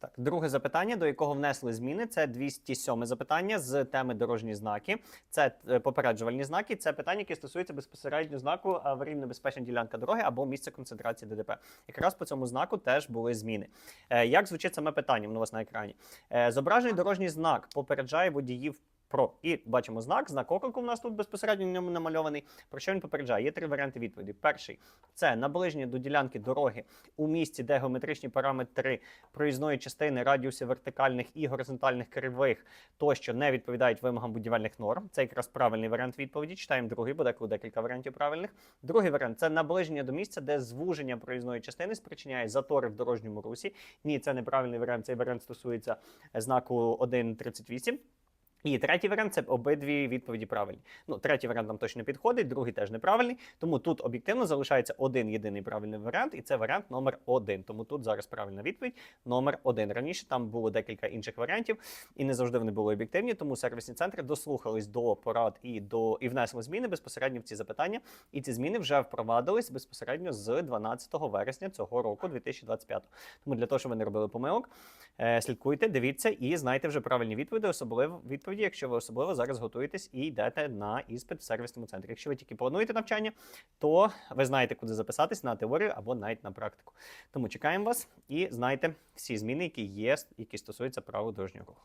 Так, друге запитання, до якого внесли зміни, це 207 запитання з теми дорожні знаки. Це е, попереджувальні знаки. Це питання, яке стосується безпосередньо знаку аварійно-безпечна ділянка дороги або місце концентрації ДДП. Якраз по цьому знаку теж були зміни. Е, Як звучить саме питання? Воно у вас на екрані. Е, Зображений дорожній знак попереджає водіїв. Про і бачимо знак, знак оклику у нас тут безпосередньо на ньому намальований. Про що він попереджає? Є три варіанти відповіді. Перший це наближення до ділянки дороги у місці, де геометричні параметри проїзної частини, радіуси вертикальних і горизонтальних кривих тощо не відповідають вимогам будівельних норм. Це якраз правильний варіант відповіді. Читаємо другий, бо деколи декілька варіантів правильних. Другий варіант це наближення до місця, де звуження проїзної частини спричиняє затори в дорожньому русі. Ні, це неправильний варіант. Цей варіант стосується знаку 1.38. І третій варіант це обидві відповіді правильні. Ну, третій варіант нам точно підходить, другий теж неправильний. Тому тут об'єктивно залишається один єдиний правильний варіант, і це варіант номер один. Тому тут зараз правильна відповідь номер один. Раніше там було декілька інших варіантів, і не завжди вони були об'єктивні. Тому сервісні центри дослухались до порад і до і внесли зміни безпосередньо в ці запитання. І ці зміни вже впровадились безпосередньо з 12 вересня цього року, 2025. Тому для того, щоб ви не робили помилок, е, слідкуйте, дивіться і знайте вже правильні відповіді, особливо відповіді, якщо ви особливо зараз готуєтесь і йдете на іспит в сервісному центрі. Якщо ви тільки плануєте навчання, то ви знаєте, куди записатись на теорію або навіть на практику. Тому чекаємо вас і знайте всі зміни, які є, які стосуються правил дорожнього руху.